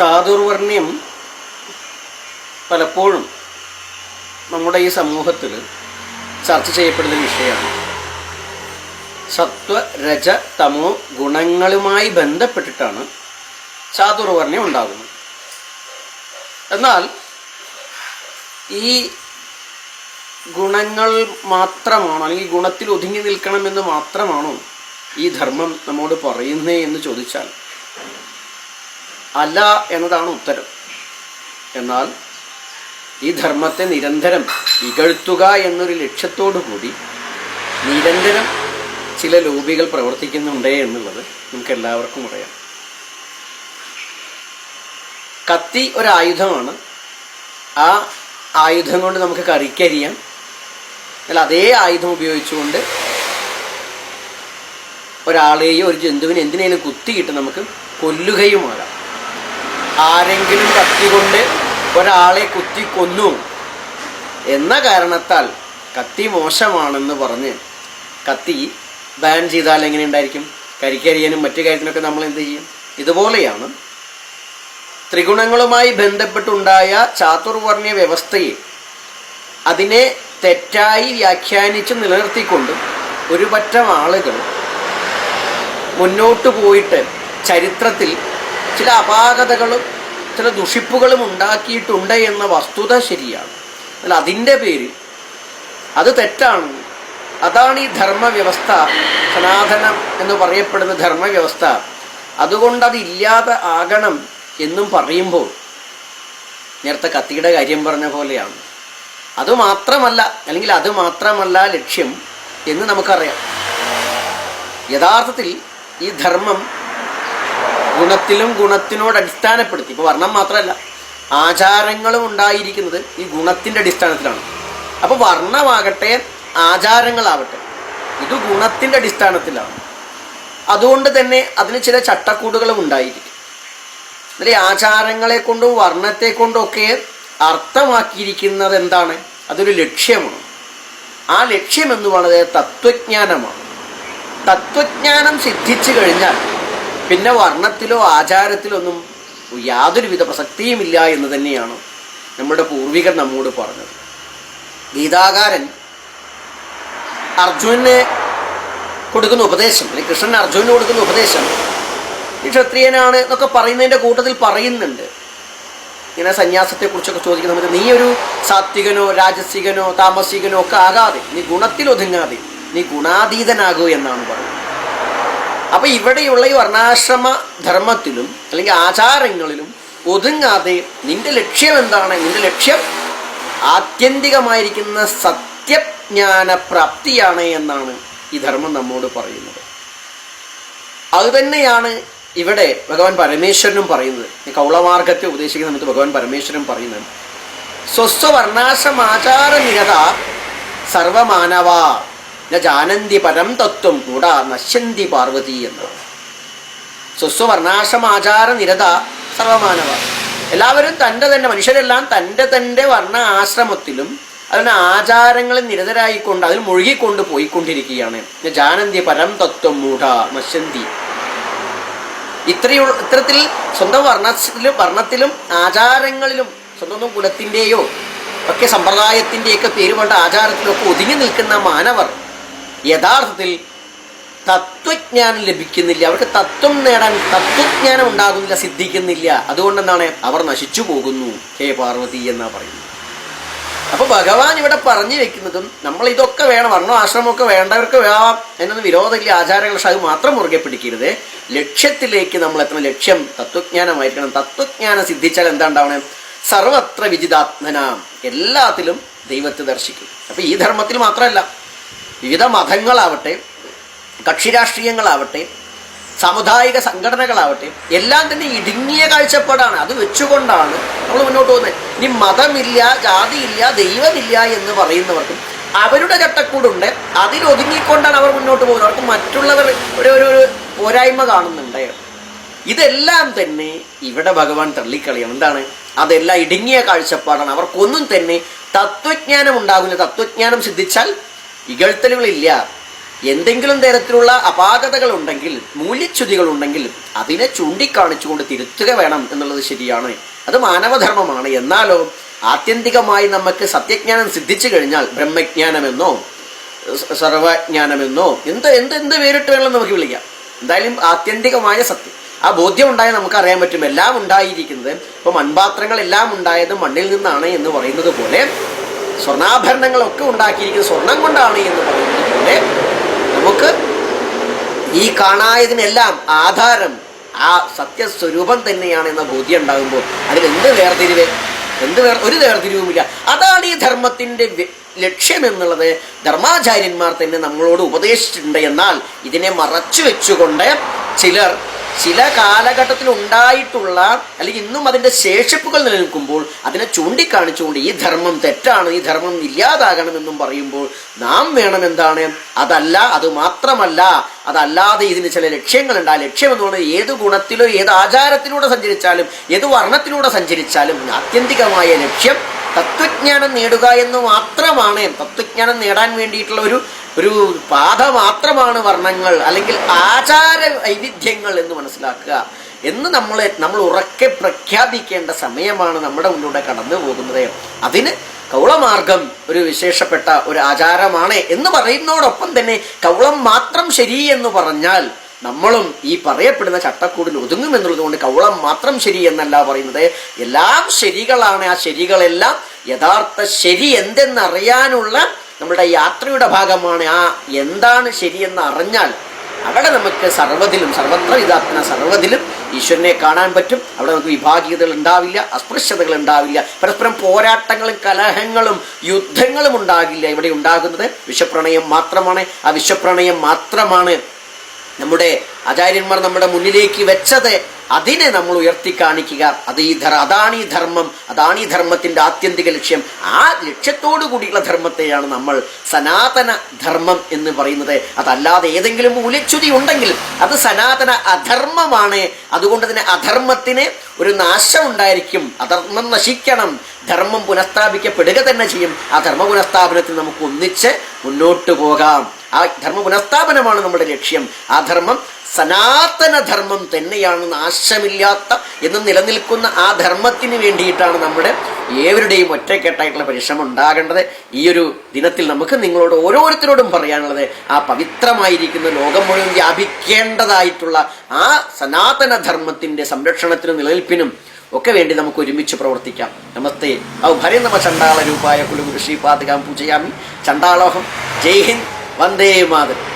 ചാതുർവർണ്യം പലപ്പോഴും നമ്മുടെ ഈ സമൂഹത്തിൽ ചർച്ച ചെയ്യപ്പെടുന്ന വിഷയമാണ്. സത്വ രജ തമോ ഗുണങ്ങളുമായി ബന്ധപ്പെട്ടിട്ടാണ് ചാതുർവർണ്യം ഉണ്ടാകുന്നത്. എന്നാൽ ഈ ഗുണങ്ങൾ മാത്രമാണോ അല്ലെങ്കിൽ ഗുണത്തിൽ ഒതുങ്ങി നിൽക്കണമെന്ന് മാത്രമാണോ ഈ ധർമ്മം നമ്മോട് പറയുന്നേ എന്ന് ചോദിച്ചാൽ അല്ല എന്നതാണ് ഉത്തരം. എന്നാൽ ഈ ധർമ്മത്തെ നിരന്തരം ഇകഴ്ത്തുക എന്നൊരു ലക്ഷ്യത്തോടു കൂടി നിരന്തരം ചില ലോബികൾ പ്രവർത്തിക്കുന്നുണ്ടേ എന്നുള്ളത് നമുക്ക് എല്ലാവർക്കും അറിയാം. കത്തി ഒരായുധമാണ്. ആ ആയുധം കൊണ്ട് നമുക്ക് കറിക്കരിയാം. എന്നാൽ അതേ ആയുധം ഉപയോഗിച്ചുകൊണ്ട് ഒരാളെയോ ഒരു ജന്തുവിനെ എന്തിനേലും കുത്തിയിട്ട് നമുക്ക് കൊല്ലുകയുമാകാം ആരെങ്കിലും കത്തി കൊണ്ട് ഒരാളെ കുത്തി കൊന്നു എന്ന കാരണത്താൽ കത്തി മോശമാണെന്ന് പറഞ്ഞ് കത്തി ബാൻ ചെയ്താൽ എങ്ങനെ ഉണ്ടായിരിക്കും? കരിക്കരിയാനും മറ്റു കാര്യത്തിനൊക്കെ നമ്മൾ എന്ത് ചെയ്യും? ഇതുപോലെയാണ് ത്രിഗുണങ്ങളുമായി ബന്ധപ്പെട്ടുണ്ടായ ചാതുർവർണ വ്യവസ്ഥയെ അതിനെ തെറ്റായി വ്യാഖ്യാനിച്ച് നിലനിർത്തിക്കൊണ്ട് ഒരുപറ്റം ആളുകൾ മുന്നോട്ട് പോയിട്ട് ചരിത്രത്തിൽ ചില അപാകതകളും ചില ദുഷിപ്പുകളും ഉണ്ടാക്കിയിട്ടുണ്ട് എന്ന വസ്തുത ശരിയാണ്. എന്നാൽ അതിന്റെ പേര് അത് തെറ്റാണ്. അതാണ് ഈ ധർമ്മവ്യവസ്ഥ സനാതനം എന്ന് പറയപ്പെടുന്ന ധർമ്മവ്യവസ്ഥ. അതുകൊണ്ട് അത് ഇല്ലാതെ ആകണം എന്നും പറയുമ്പോൾ നേരത്തെ കത്തിയുടെ കാര്യം പറഞ്ഞ പോലെയാണ്. അതുമാത്രമല്ല അല്ലെങ്കിൽ അത് മാത്രമല്ല ലക്ഷ്യം എന്ന് നമുക്കറിയാം. യഥാർത്ഥത്തിൽ ഈ ധർമ്മം ഗുണത്തിലും ഗുണത്തിനോട് അടിസ്ഥാനപ്പെടുത്തി ഇപ്പോൾ വർണം മാത്രമല്ല ആചാരങ്ങളും ഉണ്ടായിരിക്കുന്നത് ഈ ഗുണത്തിന്റെ അടിസ്ഥാനത്തിലാണ്. അപ്പോൾ വർണമാകട്ടെ ആചാരങ്ങളാവട്ടെ ഇത് ഗുണത്തിന്റെ അടിസ്ഥാനത്തിലാണ്. അതുകൊണ്ട് തന്നെ അതിന് ചില ചട്ടക്കൂടുകളും ഉണ്ടായിരിക്കും. എന്നിട്ട് ആചാരങ്ങളെ കൊണ്ടും വർണത്തെ കൊണ്ടും ഒക്കെ അർത്ഥമാക്കിയിരിക്കുന്നത് എന്താണ്? അതൊരു ലക്ഷ്യമാണ്. ആ ലക്ഷ്യം എന്ന് പറയുന്നത് തത്വജ്ഞാനമാണ്. തത്വജ്ഞാനം സിദ്ധിച്ചു കഴിഞ്ഞാൽ പിന്നെ വർണത്തിലോ ആചാരത്തിലോ ഒന്നും യാതൊരുവിധ പ്രസക്തിയുമില്ല എന്ന് തന്നെയാണ് നമ്മുടെ പൂർവികർ നമ്മോട് പറഞ്ഞത്. ഗീതാകാരൻ അർജുനന് കൊടുക്കുന്ന ഉപദേശം അല്ലെങ്കിൽ കൃഷ്ണൻ അർജുനന് കൊടുക്കുന്ന ഉപദേശം ഈ ക്ഷത്രിയനാണ് എന്നൊക്കെ പറയുന്നതിന്റെ കൂട്ടത്തിൽ പറയുന്നുണ്ട്. ഇങ്ങനെ സന്യാസത്തെക്കുറിച്ചൊക്കെ ചോദിക്കുന്ന സമയത്ത് നീ ഒരു സാത്വികനോ രാജസികനോ താമസികനോ ഒക്കെ ആകാതെ നീ ഗുണത്തിൽ ഒതുങ്ങാതെ നീ ഗുണാതീതനാകൂ എന്നാണ് പറയുന്നത്. അപ്പൊ ഇവിടെയുള്ള ഈ വർണാശ്രമ ധർമ്മത്തിലും അല്ലെങ്കിൽ ആചാരങ്ങളിലും ഒതുങ്ങാതെ നിന്റെ ലക്ഷ്യം എന്താണ്? നിന്റെ ലക്ഷ്യം ആത്യന്തികമായിരിക്കുന്ന സത്യജ്ഞാന പ്രാപ്തിയാണ് എന്നാണ് ഈ ധർമ്മം നമ്മോട് പറയുന്നത്. അതുതന്നെയാണ് ഇവിടെ ഭഗവാൻ പരമേശ്വരനും പറയുന്നത്. കൗളമാർഗത്തെ ഉപദേശിക്കുന്ന സമയത്ത് ഭഗവാൻ പരമേശ്വരൻ പറയുന്നത്. സ്വസ്വവർണാശ്രമാചാര നിരത സർവമാനവ. ജാനന്തി പരം തത്വം കൂടാ നശ്യന്തി പാർവതി എന്നാണ് സ്വസ്വവർണാശ്രമാചാര നിരത സർവമാനവ. എല്ലാവരും തന്റെ തന്നെ മനുഷ്യരെല്ലാം തന്റെ തന്റെ വർണ ആശ്രമത്തിലും അതിന് ആചാരങ്ങളിൽ നിരതരായിക്കൊണ്ട് അതിൽ മുഴുകിക്കൊണ്ട് പോയിക്കൊണ്ടിരിക്കുകയാണ്. ജാനന്തി പരം തത്വം മൂഢ നശ്യന്തി. ഇത്രയുള്ള ഇത്തരത്തിൽ സ്വന്തം വർണത്തിലും വർണത്തിലും ആചാരങ്ങളിലും സ്വന്തം കുലത്തിന്റെയോ ഒക്കെ സമ്പ്രദായത്തിന്റെയൊക്കെ പേര് കൊണ്ട് ആചാരത്തിലൊക്കെ ഒതുങ്ങി നിൽക്കുന്ന മാനവർ യഥാർത്ഥത്തിൽ തത്വജ്ഞാനം ലഭിക്കുന്നില്ല. അവർക്ക് തത്വം നേടാൻ തത്വജ്ഞാനം ഉണ്ടാകുന്നില്ല സിദ്ധിക്കുന്നില്ല. അതുകൊണ്ടെന്താണ്? അവർ നശിച്ചു പോകുന്നു. ഹേ പാർവതി എന്നാ പറയുന്നത്. അപ്പൊ ഭഗവാൻ ഇവിടെ പറഞ്ഞു വെക്കുന്നതും നമ്മൾ ഇതൊക്കെ വേണം വർണ ആശ്രമമൊക്കെ വേണ്ടവർക്ക് വേണം എന്നൊന്നും വിരോധമില്ല. ആചാരങ്ങൾ പക്ഷെ അത് മാത്രം മുറുകെ പിടിക്കരുത്. ലക്ഷ്യത്തിലേക്ക് നമ്മൾ എത്തണം. ലക്ഷ്യം തത്വജ്ഞാനമായിരിക്കണം. തത്വജ്ഞാനം സിദ്ധിച്ചാൽ എന്താ ഉണ്ടാവണം സർവത്ര വിജിതാത്മന. എല്ലാത്തിലും ദൈവത്തെ ദർശിക്കും. അപ്പൊ ഈ ധർമ്മത്തിൽ മാത്രമല്ല. വിവിധ മതങ്ങളാവട്ടെ കക്ഷിരാഷ്ട്രീയങ്ങളാവട്ടെ സാമുദായിക സംഘടനകളാവട്ടെ എല്ലാം തന്നെ ഇടുങ്ങിയ കാഴ്ചപ്പാടാണ്. അത് വെച്ചുകൊണ്ടാണ് നമ്മൾ മുന്നോട്ട് പോകുന്നത്. ഇനി മതമില്ല ജാതിയില്ല ദൈവമില്ല എന്ന് പറയുന്നവർക്കും അവരുടെ ചട്ടക്കൂടുണ്ട്. അതിലൊതുങ്ങിക്കൊണ്ടാണ് അവർ മുന്നോട്ട് പോകുന്നത്. അവർക്ക് മറ്റുള്ളവർ ഒരു ഒരു പോരായ്മ കാണുന്നുണ്ട്. ഇതെല്ലാം തന്നെ ഇവിടെ ഭഗവാൻ തള്ളിക്കളയും. എന്താണ്? അതെല്ലാം ഇടുങ്ങിയ കാഴ്ചപ്പാടാണ്. അവർക്കൊന്നും തന്നെ തത്വജ്ഞാനം ഉണ്ടാകില്ല തത്വജ്ഞാനം സിദ്ധിച്ചാൽ ഇകഴ്ത്തലുകളില്ല. എന്തെങ്കിലും തരത്തിലുള്ള അപാകതകൾ ഉണ്ടെങ്കിൽ മൂല്യച്യുതികൾ ഉണ്ടെങ്കിൽ അതിനെ ചൂണ്ടിക്കാണിച്ചുകൊണ്ട് തിരുത്തുക വേണം എന്നുള്ളത് ശരിയാണ്. അത് മാനവധർമ്മമാണ്. എന്നാലോ ആത്യന്തികമായി നമുക്ക് സത്യജ്ഞാനം സിദ്ധിച്ചു കഴിഞ്ഞാൽ ബ്രഹ്മജ്ഞാനമെന്നോ സർവജ്ഞാനമെന്നോ എന്ത് എന്ത് എന്ത് പേരിട്ട് വേണമെങ്കിലും നമുക്ക് വിളിക്കാം. എന്തായാലും ആത്യന്തികമായ സത്യം. ആ ബോധ്യം ഉണ്ടായാൽ നമുക്ക് അറിയാൻ പറ്റും. എല്ലാം ഉണ്ടായിരിക്കുന്നത് ഇപ്പൊ മൺപാത്രങ്ങൾ എല്ലാം ഉണ്ടായത് മണ്ണിൽ നിന്നാണ് എന്ന് പറയുന്നത് പോലെ സ്വർണാഭരണങ്ങളൊക്കെ ഉണ്ടാക്കിയിരിക്കുന്നത് സ്വർണം കൊണ്ടാണ് എന്ന് പറയുന്നതുപോലെ നമുക്ക് ഈ കാണായതിനെല്ലാം ആധാരം ആ സത്യസ്വരൂപം തന്നെയാണ് എന്ന ബോധ്യം ഉണ്ടാകുമ്പോൾ അതിൽ എന്ത് വേർതിരിവ്? എന്ത് വേർ ഒരു വേർതിരിവുമില്ല. അതാണ് ഈ ധർമ്മത്തിന്റെ വി- ലക്ഷ്യം എന്നുള്ളത്. ധർമാചാര്യന്മാർ തന്നെ നമ്മളോട് ഉപദേശിച്ചിട്ടുണ്ട് എന്നാൽ ഇതിനെ മറച്ചു വെച്ചുകൊണ്ട് ചിലർ ചില കാലഘട്ടത്തിൽ ഉണ്ടായിട്ടുള്ള അല്ലെങ്കിൽ ഇന്നും അതിന്റെ ശേഷിപ്പുകൾ നിലനിൽക്കുമ്പോൾ അതിനെ ചൂണ്ടിക്കാണിച്ചുകൊണ്ട് ഈ ധർമ്മം തെറ്റാണ് ഈ ധർമ്മം ഇല്ലാതാകണമെന്നും പറയുമ്പോൾ നാം വേണം എന്താണ്? അതല്ല അത് മാത്രമല്ല അതല്ലാതെ ഇതിന് ചില ലക്ഷ്യങ്ങളുണ്ട്. ആ ലക്ഷ്യം എന്ന് പറയുന്നത് ഏത് ഗുണത്തിലോ ഏത് ആചാരത്തിലൂടെ സഞ്ചരിച്ചാലും ഏത് വർണത്തിലൂടെ സഞ്ചരിച്ചാലും ആത്യന്തികമായ ലക്ഷ്യം തത്വജ്ഞാനം നേടുക എന്ന് മാത്രമാണ്. തത്വജ്ഞാനം നേടാൻ വേണ്ടിയിട്ടുള്ള ഒരു ഒരു പാത മാത്രമാണ് വർണങ്ങൾ അല്ലെങ്കിൽ ആചാര വൈവിധ്യങ്ങൾ എന്ന് മനസ്സിലാക്കുക. എന്ന് നമ്മൾ നമ്മൾ ഉറക്കെ പ്രഖ്യാപിക്കേണ്ട സമയമാണ് നമ്മുടെ മുന്നിലൂടെ കടന്നു പോകുന്നത്. അതിന് കൗളമാർഗം ഒരു വിശേഷപ്പെട്ട ഒരു ആചാരമാണ് എന്ന് പറയുന്നതോടൊപ്പം തന്നെ കൗളം മാത്രം ശരി എന്ന് പറഞ്ഞാൽ നമ്മളും ഈ പറയപ്പെടുന്ന ചട്ടക്കൂടിൽ ഒതുങ്ങും എന്നുള്ളത് കൊണ്ട് കവളം മാത്രം ശരി എന്നല്ല പറയുന്നത്. എല്ലാം ശരികളാണ്. ആ ശരികളെല്ലാം യഥാർത്ഥ ശരി എന്തെന്നറിയാനുള്ള നമ്മുടെ യാത്രയുടെ ഭാഗമാണ്. ആ എന്താണ് ശരിയെന്ന് അറിഞ്ഞാൽ അവിടെ നമുക്ക് സർവതിലും സർവത്ര ഇതാക്കുന്ന സർവതിലും ഈശ്വരനെ കാണാൻ പറ്റും. അവിടെ നമുക്ക് വിഭാഗീയതകൾ ഉണ്ടാവില്ല അസ്പൃശ്യതകൾ ഉണ്ടാവില്ല. പരസ്പരം പോരാട്ടങ്ങളും കലഹങ്ങളും യുദ്ധങ്ങളും ഉണ്ടാകില്ല. ഇവിടെ ഉണ്ടാകുന്നത് വിശ്വപ്രണയം മാത്രമാണ്. ആ വിശ്വപ്രണയം മാത്രമാണ് നമ്മുടെ ആചാര്യന്മാർ നമ്മുടെ മുന്നിലേക്ക് വെച്ചത് അതിനെ നമ്മൾ ഉയർത്തി കാണിക്കുക. അത് ഈ ധർ അതാണ് ഈ ധർമ്മം അതാണ് ഈ ധർമ്മത്തിന്റെ ആത്യന്തിക ലക്ഷ്യം. ആ ലക്ഷ്യത്തോടു കൂടിയുള്ള ധർമ്മത്തെയാണ് നമ്മൾ സനാതന ധർമ്മം എന്ന് പറയുന്നത്. അതല്ലാതെ ഏതെങ്കിലും മൂലച്ചുതി ഉണ്ടെങ്കിൽ അത് സനാതന അധർമ്മമാണ്. അതുകൊണ്ട് തന്നെ അധർമ്മത്തിന് ഒരു നാശം ഉണ്ടായിരിക്കും. അധർമ്മം നശിക്കണം. ധർമ്മം പുനഃസ്ഥാപിക്കപ്പെടുക തന്നെ ചെയ്യും. ആ ധർമ്മ പുനഃസ്ഥാപനത്തിൽ നമുക്ക് ഒന്നിച്ച് മുന്നോട്ട് പോകാം. ആ ധർമ്മ പുനഃസ്ഥാപനമാണ് നമ്മുടെ ലക്ഷ്യം. ആ ധർമ്മം സനാതന ധർമ്മം തന്നെയാണ് നാശമില്ലാത്ത എന്ന് നിലനിൽക്കുന്ന ആ ധർമ്മത്തിന് വേണ്ടിയിട്ടാണ് നമ്മുടെ ഏവരുടെയും ഒറ്റക്കെട്ടായിട്ടുള്ള പരിശ്രമം ഉണ്ടാകേണ്ടത്. ഈ ഒരു ദിനത്തിൽ നമുക്ക് നിങ്ങളോട് ഓരോരുത്തരോടും പറയാനുള്ളത് ആ പവിത്രമായിരിക്കുന്ന ലോകം മുഴുവൻ വ്യാപിക്കേണ്ടതായിട്ടുള്ള ആ സനാതന ധർമ്മത്തിന്റെ സംരക്ഷണത്തിനും നിലനിൽപ്പിനും ഒക്കെ വേണ്ടി നമുക്ക് ഒരുമിച്ച് പ്രവർത്തിക്കാം. നമസ്തേ. ഔ ഭരേ നമ ചണ്ടാള രൂപായ കുലുഗുരു ശ്രീപാദകാം പൂജയാമി. ചണ്ടാളോഹം ജയ് ഹിന്ദ്. വന്ദേ മാതരം